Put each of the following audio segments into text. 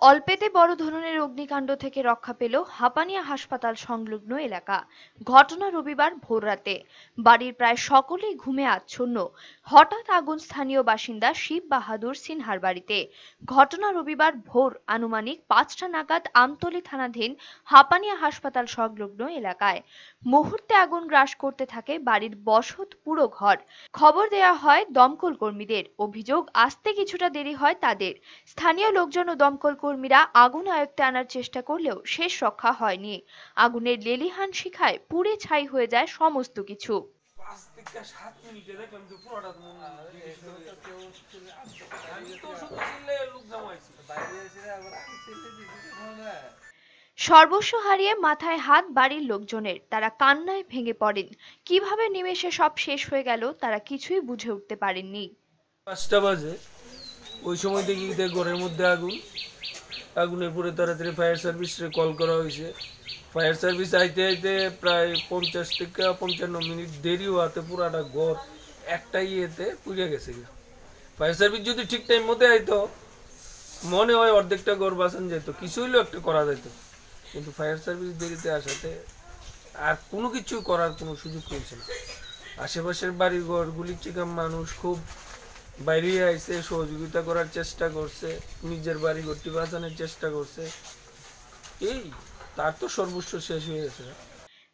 অল্পেতে বড় ধরনের অগ্নিকাণ্ড থেকে রক্ষা পেল হাপানিয়া হাসপাতাল সংলগ্ন এলাকা। ঘটনা রবিবার ভোররাতে। বাড়ির প্রায় সকলেই ঘুমে আচ্ছন্ন। হঠাৎ আগুন স্থানীয় বাসিন্দা শিব বাহাদুর সিনহার বাড়িতে। ঘটনা রবিবার ভোর আনুমানিক পাঁচটা নাগাদ আমতলী থানাধীন হাপানিয়া হাসপাতাল সংলগ্ন এলাকায়। মুহূর্তে আগুন গ্রাস করতে থাকে বাড়ির বসত পুরো ঘর। খবর দেয়া হয় দমকল কর্মীদের। অভিযোগ, আসতে কিছুটা দেরি হয় তাদের। স্থানীয় লোকজন ও দমকল কর্মীরা আগুন আয়ত্তে আনার চেষ্টা করলেও শেষ রক্ষা হয়নি। আগুনের লেলিহান শিখায় পুড়ে ছাই হয়ে যায় সমস্ত কিছু। সর্বস্ব হারিয়ে মাথায় হাত বাড়ির লোকজনের, তারা কান্নায় ভেঙে পড়েন। কীভাবে নিমেষে সব শেষ হয়ে গেল, তারা কিছুই বুঝে উঠতে পারেননি। পাঁচটা বাজে। ওই সময় দেখি ঘরের মধ্যে আগুন। আগুনের পরে তাড়াতাড়ি ফায়ার সার্ভিসে কল করা হয়েছে। ফায়ার সার্ভিস আইতে আইতে প্রায় পঞ্চাশ থেকে পঞ্চান্ন মিনিট দেরি হওয়াতে পুরাটা ঘর একটা ইয়েতে পুড়ে গেছে ফায়ার সার্ভিস যদি ঠিক টাইম মতো আইতো, মনে হয় অর্ধেকটা ঘর বাঁচান যেত কিছু হইলেও একটা করা যেত। কিন্তু ফায়ার সার্ভিস দেরিতে আসাতে আর কোনো কিছু করার কোনো সুযোগ পেয়েছে না। আশেপাশের বাড়ি ঘরগুলির থেকে মানুষ খুব বাইরে আইসে সহযোগিতা করার চেষ্টা করছে, নিজের বাড়ি ঘরটি বাঁচানোর চেষ্টা করছে। এই, তার তো সর্বস্ব শেষ হয়ে গেছে।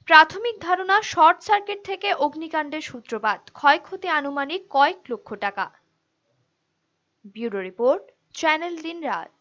প্রাথমিক ধারণা, শর্ট সার্কিট থেকে অগ্নিকাণ্ডের সূত্রপাত। ক্ষয়ক্ষতি আনুমানিক কয়েক লক্ষ টাকা। ব্যুরো রিপোর্ট, চ্যানেল দিন রাত।